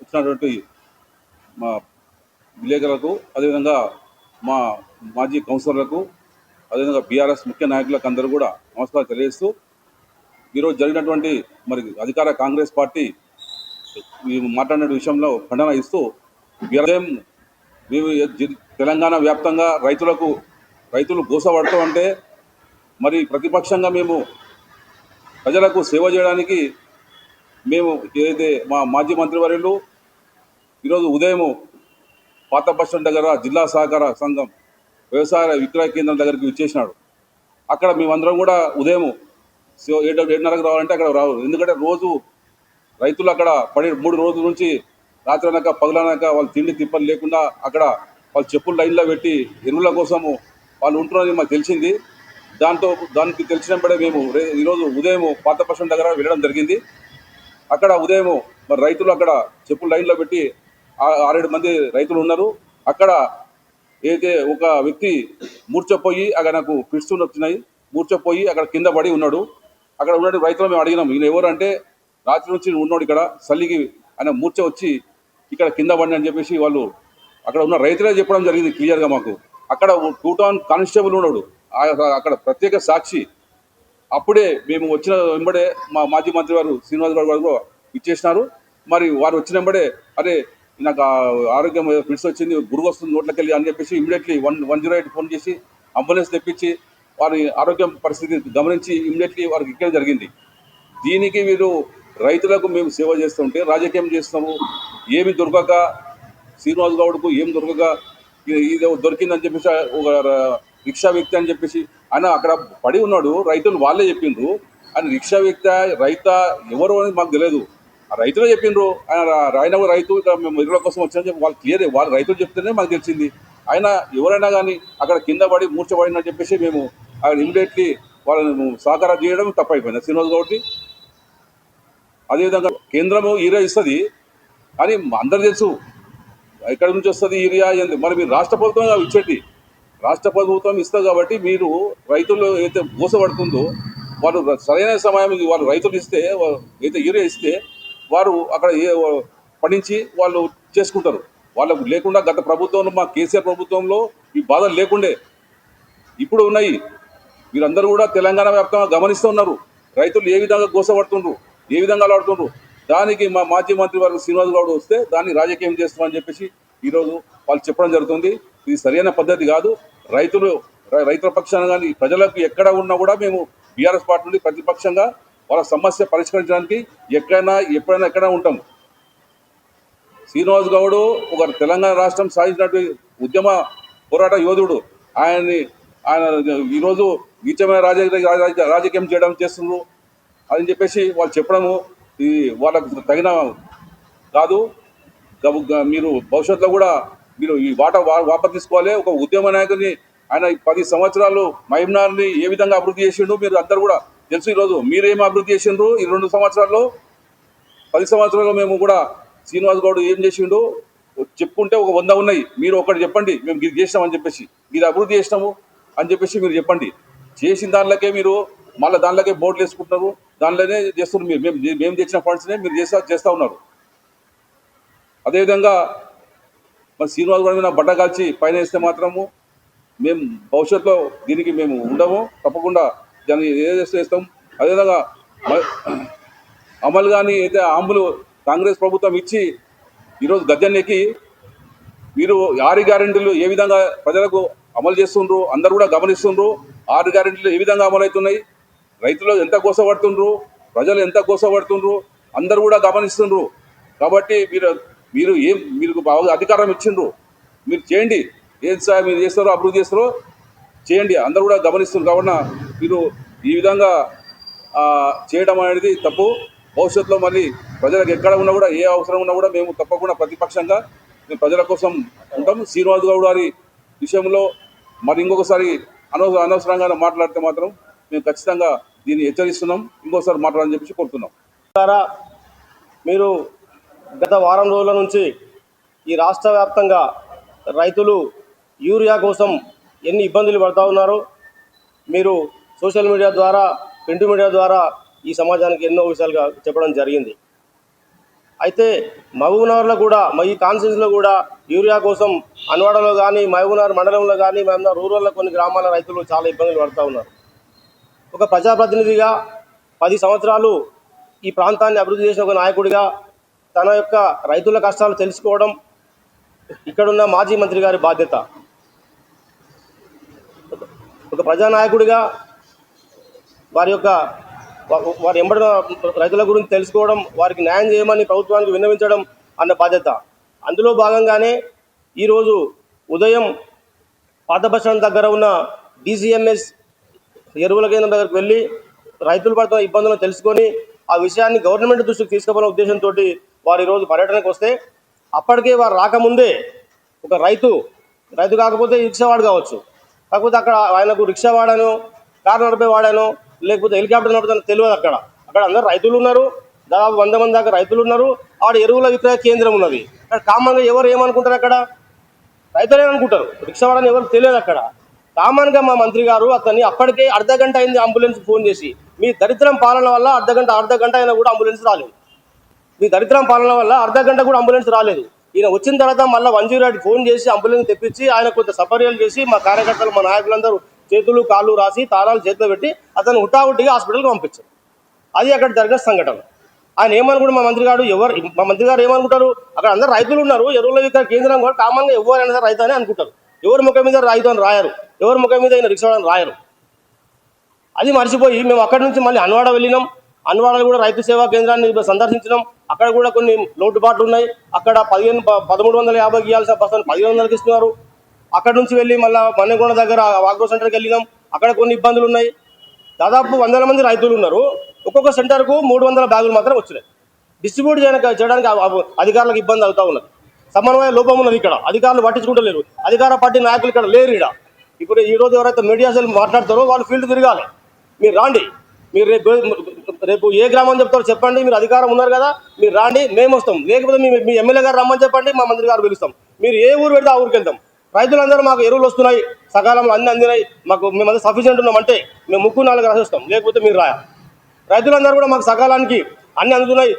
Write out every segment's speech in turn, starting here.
ఇచ్చినటువంటి మా విలేకరులకు అదేవిధంగా మా మాజీ కౌన్సిలర్లకు అదేవిధంగా బీఆర్ఎస్ ముఖ్య నాయకులకు అందరూ కూడా నమస్కారం తెలియజేస్తూ ఈరోజు జరిగినటువంటి మరి అధికార కాంగ్రెస్ పార్టీ మాట్లాడిన విషయంలో ఖండన ఇస్తూ ఉదయం మేము తెలంగాణ వ్యాప్తంగా రైతులకు రైతులు గోసపడుతూ అంటే మరి ప్రతిపక్షంగా మేము ప్రజలకు సేవ చేయడానికి మేము ఏదైతే మా మాజీ మంత్రివర్యులు ఈరోజు ఉదయం పాత బస్ స్టాండ్ దగ్గర జిల్లా సహకార సంఘం వ్యవసాయ విక్రయ కేంద్రం దగ్గరికి విచ్చేసినాడు. అక్కడ మేమందరం కూడా ఉదయం సో- ఏడు ఏడున్నరకు రావాలంటే అక్కడ రావు. ఎందుకంటే రోజు రైతులు అక్కడ పడి మూడు రోజుల నుంచి రాత్రి అనక పగలనక వాళ్ళు తిండి తిప్పలు లేకుండా అక్కడ వాళ్ళు చెప్పులు లైన్లో పెట్టి ఎరువుల కోసము వాళ్ళు ఉంటున్నారని మాకు తెలిసింది. దాంతో దానికి తెలిసినప్పుడే మేము ఈరోజు ఉదయం పాత బస్ స్టాండ్ దగ్గర వెళ్ళడం జరిగింది. అక్కడ ఉదయం మరి రైతులు అక్కడ చెప్పులు లైన్లో పెట్టి ఆరేడు మంది రైతులు ఉన్నారు. అక్కడ ఏదైతే ఒక వ్యక్తి మూర్చపోయి అక్కడ నాకు ఫిట్స్ వచ్చినాయి మూర్చపోయి అక్కడ కింద పడి ఉన్నాడు. అక్కడ ఉన్న రైతులు మేము అడిగినాం ఈయన ఎవరు అంటే రాత్రి నుంచి ఉన్నాడు ఇక్కడ చల్లికి ఆయన మూర్చ వచ్చి ఇక్కడ కింద పడి అని చెప్పేసి వాళ్ళు అక్కడ ఉన్న రైతులే చెప్పడం జరిగింది క్లియర్గా మాకు. అక్కడ టూ టౌన్ కానిస్టేబుల్ ఉన్నాడు. అక్కడ ప్రత్యేక సాక్షి. అప్పుడే మేము వచ్చిన వెంబడే మా మాజీ మంత్రి వారు శ్రీనివాస్ గారు గారు ఇచ్చేసినారు. మరి వారు వచ్చిన వెంబడే అరే నాకు ఆరోగ్యం ఫిట్స్ వచ్చింది గురువు వస్తుంది నోట్లోకి వెళ్ళి అని చెప్పేసి immediately one one zero eight phone చేసి అంబులెన్స్ తెప్పించి వారి ఆరోగ్యం పరిస్థితి గమనించి ఇమీడియట్లీ వారికి ఇక్కడ జరిగింది. దీనికి వీరు రైతులకు మేము సేవ చేస్తుంటే రాజకీయం చేస్తాము ఏమి దొరకక శ్రీనివాస్ గౌడ్కు ఏం దొరకక ఇది దొరికిందని చెప్పేసి ఒక ర- రిక్షా వ్యక్తి అని చెప్పేసి ఆయన అక్కడ పడి ఉన్నాడు రైతులు వాళ్ళే చెప్పిండ్రు. అని రిక్షా వ్యక్తి రైత ఎవరు అని మాకు తెలియదు. రైతులే చెప్పిండ్రు ఆయన రా- ఆయన రైతు మేము ఎరువుల కోసం వచ్చామని చెప్పి వాళ్ళు క్లియర్ వాళ్ళు రైతులు చెప్తేనే మాకు తెలిసింది. ఆయన ఎవరైనా కానీ అక్కడ కింద పడి మూర్చబడినని చెప్పేసి మేము ఆయన ఇమీడియట్లీ వాళ్ళను సహకారం చేయడం తప్పైపోయింది. శ్రీనివాస్ గౌడ్కి అదేవిధంగా కేంద్రము ఈరియా ఇస్తుంది. కానీ అందరు తెలుసు ఎక్కడి నుంచి వస్తుంది ఈరియా అని మరి మీరు రాష్ట్ర ప్రభుత్వం ఇచ్చేది. రాష్ట్ర ప్రభుత్వం ఇస్తుంది కాబట్టి మీరు రైతులు ఏదైతే మోసపడుతుందో వాళ్ళు సరైన సమయం వాళ్ళు రైతులు ఇస్తే ఏదైతే యూరియా ఇస్తే వారు అక్కడ ఏ పండించి వాళ్ళు చేసుకుంటారు. వాళ్ళకు లేకుండా గత ప్రభుత్వంలో మా కేసీఆర్ ప్రభుత్వంలో ఈ బాధలు లేకుండే. ఇప్పుడు ఉన్నాయి. మీరందరూ కూడా తెలంగాణ వ్యాప్తంగా గమనిస్తూ ఉన్నారు. రైతులు ఏ విధంగా గోసపడుతుండ్రు ఏ విధంగా అలాడుతుండ్రు దానికి మా మాజీ మంత్రి వారు శ్రీనివాస్ గౌడ్ వస్తే దాన్ని రాజకీయం చేస్తామని చెప్పేసి ఈరోజు వాళ్ళు చెప్పడం జరుగుతుంది. ఇది సరైన పద్ధతి కాదు. రైతులు రై- రైతుల పక్షాన కానీ ప్రజలకు ఎక్కడ ఉన్నా కూడా మేము బీఆర్ఎస్ పార్టీ నుండి ప్రతిపక్షంగా వాళ్ళ సమస్య పరిష్కరించడానికి ఎక్కడైనా ఎప్పుడైనా ఎక్కడైనా ఉంటాం. శ్రీనివాస్ గౌడ్ ఒక తెలంగాణ రాష్ట్రం సాధించినటువంటి ఉద్యమ పోరాట యోధుడు. ఆయన్ని ఆయన ఈరోజు నీచమైన రాజకీయ రాజకీయం చేయడం చేస్తున్నారు అని చెప్పేసి వాళ్ళు చెప్పడము ఇది వాళ్ళకు తగిన కాదు. మీరు భవిష్యత్తులో కూడా మీరు ఈ వాట వాప వాపసు తీసుకోవాలి. ఒక ఉద్యమ నాయకుని ఆయన ఈ పది సంవత్సరాలు మహిమ్నార్ని ఏ విధంగా అభివృద్ధి చేసిండు మీరు అందరు కూడా తెలుసు ఈరోజు. మీరేం అభివృద్ధి చేసిండ్రు? ఈ రెండు సంవత్సరాల్లో పది సంవత్సరాలు మేము కూడా శ్రీనివాస్ గౌడ్ ఏం చేసిండు? చెప్పుకుంటే ఒక వంద ఉన్నాయి. మీరు ఒకటి చెప్పండి. మేము ఇది చేసినామని చెప్పేసి. ఇది అభివృద్ధి చేసినాము అని చెప్పేసి మీరు చెప్పండి. చేసిన దానిలోకే మీరు మళ్ళీ దానిలోకే బోర్డులు వేసుకుంటున్నారు. దానిలోనే చేస్తున్నారు మీరు. మేము మేము తెచ్చిన ఫండ్స్నే మీరు చేస్తా చేస్తూ ఉన్నారు. అదేవిధంగా మరి శ్రీనివాస్ గౌడ్ మీద బట్ట కాల్చి పైన వేస్తే మాత్రము మేము భవిష్యత్తులో దీనికి మేము ఉండము. తప్పకుండా దాన్ని ఏ ఇస్తాం చేస్తాం. అదేవిధంగా అమలు కానీ అయితే ఆంబులు కాంగ్రెస్ ప్రభుత్వం ఇచ్చి ఈరోజు గద్దెన్నెక్కి మీరు ఆరు గ్యారెంటీలు ఏ విధంగా ప్రజలకు అమలు చేస్తుండ్రు అందరు కూడా గమనిస్తుండ్రు. ఆరు గ్యారెంటీలు ఏ విధంగా అమలు అవుతున్నాయి రైతులు ఎంత కోసపడుతుండ్రు ప్రజలు ఎంత కోసపడుతుండ్రు అందరు కూడా గమనిస్తుండ్రు. కాబట్టి మీరు మీరు ఏం మీరు బాగా అధికారం ఇచ్చిండ్రు. మీరు చేయండి. ఏం సార్ మీరు చేస్తారో అభివృద్ధి చేస్తారో చేయండి. అందరూ కూడా గమనిస్తున్నారు కాబట్టి మీరు ఈ విధంగా చేయడం అనేది తప్పు. భవిష్యత్తులో మళ్ళీ ప్రజలకు ఎక్కడ ఉన్నా కూడా ఏ అవసరం ఉన్నా కూడా మేము తప్పకుండా ప్రతిపక్షంగా మేము ప్రజల కోసం ఉంటాం. శ్రీనివాస్ గౌడ్ గారి విషయంలో మరి ఇంకొకసారి అనవసర అనవసరంగా మాట్లాడితే మాత్రం మేము ఖచ్చితంగా దీన్ని హెచ్చరిస్తున్నాం. ఇంకోసారి మాట్లాడని చెప్పి కోరుతున్నాం. ద్వారా మీరు గత వారం రోజుల నుంచి ఈ రాష్ట్ర వ్యాప్తంగా రైతులు యూరియా కోసం ఎన్ని ఇబ్బందులు పడుతూ ఉన్నారో? మీరు సోషల్ మీడియా ద్వారా ప్రింట్ మీడియా ద్వారా ఈ సమాజానికి ఎన్నో విషయాలుగా చెప్పడం జరిగింది. అయితే మహబూబ్నగర్లో కూడా మా ఈ కాన్స్టిట్యూన్సీలో కూడా యూరియా కోసం అన్వాడలో కానీ మహబూబ్నగర్ మండలంలో కానీ మేము రూరల్లో కొన్ని గ్రామాల రైతులు చాలా ఇబ్బందులు పడుతూ ఉన్నారు. ఒక ప్రజాప్రతినిధిగా పది సంవత్సరాలు ఈ ప్రాంతాన్ని అభివృద్ధి చేసిన ఒక నాయకుడిగా తన యొక్క రైతుల కష్టాలు తెలుసుకోవడం ఇక్కడున్న మాజీ మంత్రి గారి బాధ్యత. ఒక ప్రజానాయకుడిగా వారి యొక్క వారు వారి ఎంబడిన రైతుల గురించి తెలుసుకోవడం వారికి న్యాయం చేయమని ప్రభుత్వానికి విన్నవించడం అన్న బాధ్యత. అందులో భాగంగానే ఈరోజు ఉదయం పాత బస్ దగ్గర ఉన్న డీసీఎంఎస్ ఎరువుల కేంద్రం దగ్గరకు వెళ్ళి రైతులు పడుతున్న ఇబ్బందులను తెలుసుకొని ఆ విషయాన్ని గవర్నమెంట్ దృష్టికి తీసుకుపోయిన ఉద్దేశంతో వారు ఈరోజు పర్యటనకు వస్తే అప్పటికే వారు రాకముందే ఒక రైతు రైతు కాకపోతే రిక్షావాడు కావచ్చు. కాకపోతే అక్కడ ఆయనకు రిక్షా వాడాను కారు నడిపే వాడాను లేకపోతే హెలికాప్టర్ నడుపుతాను తెలియదు అక్కడ. అక్కడ అందరు రైతులు ఉన్నారు. దాదాపు వంద మంది దాకా రైతులు ఉన్నారు. ఆడ ఎరువుల విక్రయ కేంద్రం ఉన్నది. అక్కడ కామన్గా ఎవరు ఏమనుకుంటారు అక్కడ? రైతులే అనుకుంటారు. రిక్షావాడని ఎవరు తెలియదు అక్కడ. కామన్గా మా మంత్రి గారు అతన్ని అప్పటికే అర్ధ గంట అయింది అంబులెన్స్ ఫోన్ చేసి మీ దరిద్రం పాలన వల్ల అర్ధ గంట అర్ధ గంట అయినా కూడా అంబులెన్స్ రాలేదు. మీ దరిద్రం పాలన వల్ల అర్ధ గంట కూడా అంబులెన్స్ రాలేదు. ఈయన వచ్చిన తర్వాత మళ్ళీ వన్ జీరో ఎయిట్ ఫోన్ చేసి అంబులెన్స్ తెప్పించి ఆయన కొంత సపర్యలు చేసి మా కార్యకర్తలు మా నాయకులందరూ చేతులు కాళ్ళు రాసి తాళాలు చేతిలో పెట్టి అతను హుటాహుటిగా హాస్పిటల్కి పంపించారు. అది అక్కడ జరిగిన సంఘటన. ఆయన ఏమనుకుంటారు మా మంత్రి గారు ఎవరు మా మంత్రి గారు ఏమనుకుంటారు? అక్కడ అందరు రైతులు ఉన్నారు ఎరువుల విక్రయ కేంద్రం కూడా కామన్గా ఎవరైనా సరే రైతు అని అనుకుంటారు. ఎవరి ముఖం మీద రైతు అని రాయరు ఎవరి ముఖం మీద ఆయన రిక్షా అని రాయరు. అది మర్చిపోయి మేము అక్కడి నుంచి మళ్ళీ అన్వాడ వెళ్ళినాం. అన్వాడలో కూడా రైతు సేవా కేంద్రాన్ని సందర్శించినాం. అక్కడ కూడా కొన్ని లోటుపాట్లు ఉన్నాయి. అక్కడ పదిహేను పదమూడు వందల యాభై ఇవ్వాల్సిన బస్సులు పదిహేను వందలకి ఇస్తున్నారు. అక్కడ నుంచి వెళ్ళి మళ్ళీ మన్నెగొండ దగ్గర వాగ్రో సెంటర్కి వెళ్ళినాం. అక్కడ కొన్ని ఇబ్బందులు ఉన్నాయి. దాదాపు వందల మంది రైతులు ఉన్నారు. ఒక్కొక్క సెంటర్కు మూడు వందల బ్యాగులు మాత్రం వచ్చినాయి. డిస్ట్రిబ్యూట్ చేయడానికి చేయడానికి అధికారులకు ఇబ్బంది అవుతా ఉన్నది. సమన్వయ లోపం ఉన్నది ఇక్కడ. అధికారులు పట్టించుకుంటలేరు. అధికార పార్టీ నాయకులు ఇక్కడ లేరు ఇక్కడ ఇప్పుడు ఈరోజు ఎవరైతే మీడియా సెల్ మాట్లాడతారో వాళ్ళు ఫీల్డ్ తిరగాలి. మీరు రాండి. మీరు రేపు రేపు ఏ గ్రామం చెప్తారో చెప్పండి. మీరు అధికారం ఉన్నారు కదా మీరు రాండి. మేము వస్తాం. లేకపోతే మీ మీ ఎమ్మెల్యే గారు రమ్మని చెప్పండి. మా మంత్రి గారు పిలుస్తాం. మీరు ఏ ఊరు పెడితే ఆ ఊరికి వెళ్తాం. రైతులందరూ మాకు ఎరువులు వస్తున్నాయి సకాలంలో అన్ని అందినాయి మాకు మేమంతా సఫిషియెంట్ ఉన్నామంటే మేము ముక్కు నాలుగు రాసిస్తాం లేకపోతే మీరు రాయ రైతులందరూ కూడా మాకు సకాలానికి అన్ని అందుతున్నాయి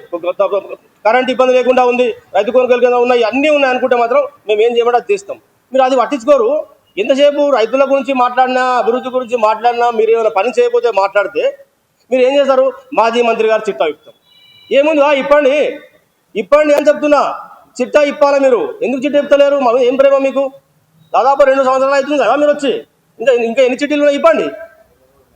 కరెంట్ ఇబ్బంది లేకుండా ఉంది రైతు కొనుగోలు కింద ఉన్నాయి అన్నీ ఉన్నాయి అనుకుంటే మాత్రం మేము ఏం చేయమంటే అది చేస్తాం మీరు అది పట్టించుకోరు. ఎంతసేపు రైతుల గురించి మాట్లాడినా అభివృద్ధి గురించి మాట్లాడినా మీరు ఏమైనా పని చేయకపోతే మాట్లాడితే మీరు ఏం చేస్తారు? మాజీ మంత్రి గారు చిట్టా ఇస్తాం ఏముందిగా ఇప్పండి ఇప్పండి అని చెప్తున్నా? చిట్టా ఇప్పాలా మీరు? ఎందుకు చిట్టా ఇప్పలేరు మా ఏం ప్రేమ మీకు? దాదాపు రెండు సంవత్సరాలు అవుతుంది కదా మీరు వచ్చి. ఇంకా ఇంకా ఎన్ని చిట్టీలు ఉన్నాయి? ఇప్పండి.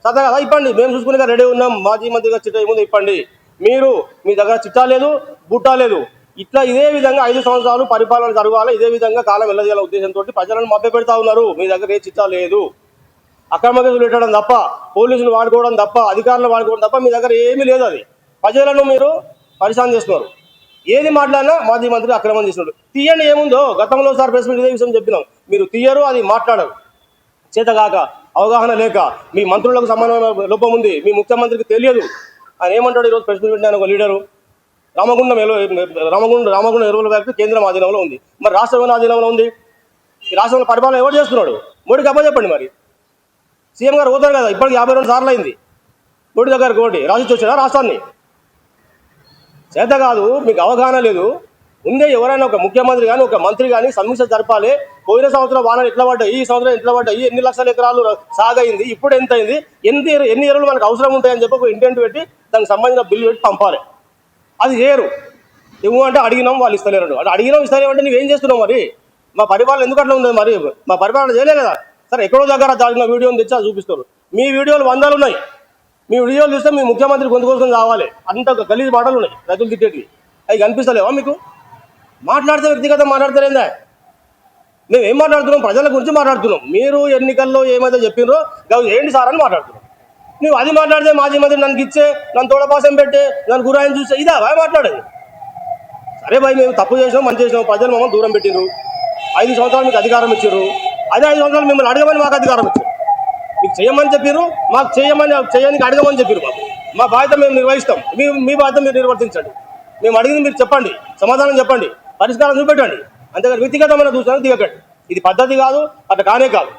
సదా కదా ఇప్పండి. మేము చూసుకునే రెడీ ఉన్నాం. మాజీ మంత్రిగా చిట్టా ముందు ఇప్పండి. మీరు మీ దగ్గర చిట్టా లేదు బుట్టా లేదు. ఇట్లా ఇదే విధంగా ఐదు సంవత్సరాలు పరిపాలన జరగాలి ఇదే విధంగా కాలం వెళ్ళదీయాల ఉద్దేశంతో ప్రజలను మభ్య పెడతా ఉన్నారు. మీ దగ్గర ఏ చిట్టా లేదు. అక్రమ పెట్టడం తప్ప పోలీసులు వాడుకోవడం తప్ప అధికారులు వాడుకోవడం తప్ప మీ దగ్గర ఏమీ లేదు అది. ప్రజలను మీరు పరిశాన్ చేస్తున్నారు. ఏది మాట్లాడినా మాజీ మంత్రి అక్రమం చేస్తున్నాడు తీయండి ఏముందో? గతంలో సార్ ప్రెస్ మీట్ ఇదే విషయం చెప్పినాం. మీరు తీయరు అది మాట్లాడరు. చేతగాక అవగాహన లేక మీ మంత్రులకు సమానమైన లోపం ఉంది మీ ముఖ్యమంత్రికి తెలియదు. ఆయన ఏమంటాడు ఈరోజు ప్రెస్ మీట్ పెట్టిన ఒక లీడరు? రామగుండం ఎరువు రామగుండం రామగుండం ఎరువుల వ్యాప్తి కేంద్రం ఆధీనంలో ఉంది. మరి రాష్ట్రం ఆధీనంలో ఉంది? ఈ రాష్ట్రంలో పరిపాలన ఎవరు చేస్తున్నాడు? మోడీకి అబ్బా చెప్పండి మరి. సీఎం గారు పోతారు కదా ఇప్పటికి యాభై రెండు సార్లు అయింది. మోడీ దగ్గర కోటి రాసి వచ్చాడా రాష్ట్రాన్ని. చేత కాదు మీకు అవగాహన లేదు. ముందే ఎవరైనా ఒక ముఖ్యమంత్రి కానీ ఒక మంత్రి కానీ సమీక్ష జరపాలి. పోయిన సంవత్సరం వానలు ఎట్లా పడ్డాయి ఈ సంవత్సరం ఎట్లా పడ్డాయి ఎన్ని లక్షల ఎకరాలు సాగైంది ఇప్పుడు ఎంత అయింది ఎన్ని ఎన్ని ఎరువులు మనకు అవసరం ఉంటాయని చెప్పి ఒక ఇంటెంట్ పెట్టి దానికి సంబంధించిన బిల్లు పెట్టి పంపాలి. అది చేయరు ఇవ్వు అంటే అడిగినాం వాళ్ళు ఇస్తలేరు అంటే అడిగినాం ఇస్తలేమంటే నువ్వేం చేస్తున్నావు మరి? మా పరిపాలన ఎందుకు అట్లా ఉంది మరి? మా పరిపాలన చేయలే కదా. సరే ఎక్కడో దగ్గర దాచిన వీడియోని తెచ్చి అది చూపిస్తారు. మీ వీడియోలు వందలు ఉన్నాయి. మీ వీడియోలు చూస్తే మీ ముఖ్యమంత్రి గొంతు కోసం కావాలి. అంత గలీజ్ మాటలు ఉన్నాయి రైతులు తిట్టేటివి. అవి కనిపిస్తలేవా మీకు? మాట్లాడితే వ్యక్తిగత మాట్లాడతారేందా మేము ఏం మాట్లాడుతున్నాం? ప్రజల గురించి మాట్లాడుతున్నాం. మీరు ఎన్నికల్లో ఏమైతే చెప్పినారో గౌ ఏంటి సార్ అని మాట్లాడుతున్నాం. నువ్వు అది మాట్లాడితే మాజీ మంత్రి నన్ను ఇచ్చే నన్ను తోడపాసం పెట్టే నన్ను గురాయని చూస్తే ఇదా బాగా మాట్లాడేది. సరే భయ్ మేము తప్పు చేసినాం మంచి చేసినాం ప్రజలు మమ్మల్ని దూరం పెట్టిండ్రు ఐదు సంవత్సరాలు మీకు అధికారం ఇచ్చారు అదే ఐదు సంవత్సరాలు మిమ్మల్ని అడగమని మాకు అధికారం ఇచ్చారు మీకు చేయమని చెప్పారు మాకు చేయమని చేయడానికి అడగమని చెప్పారు మాకు. మా బాధ్యత మేము నిర్వహిస్తాం. మీ మీ బాధ్యత మీరు నిర్వర్తించండి. మేము అడిగింది మీరు చెప్పండి సమాధానం చెప్పండి. పరిష్కారం చూపెట్టండి. అంతేకాదు వ్యక్తిగతమైన దూషణలు దిగకండి. ఇది పద్ధతి కాదు అట్లా కానే కాదు.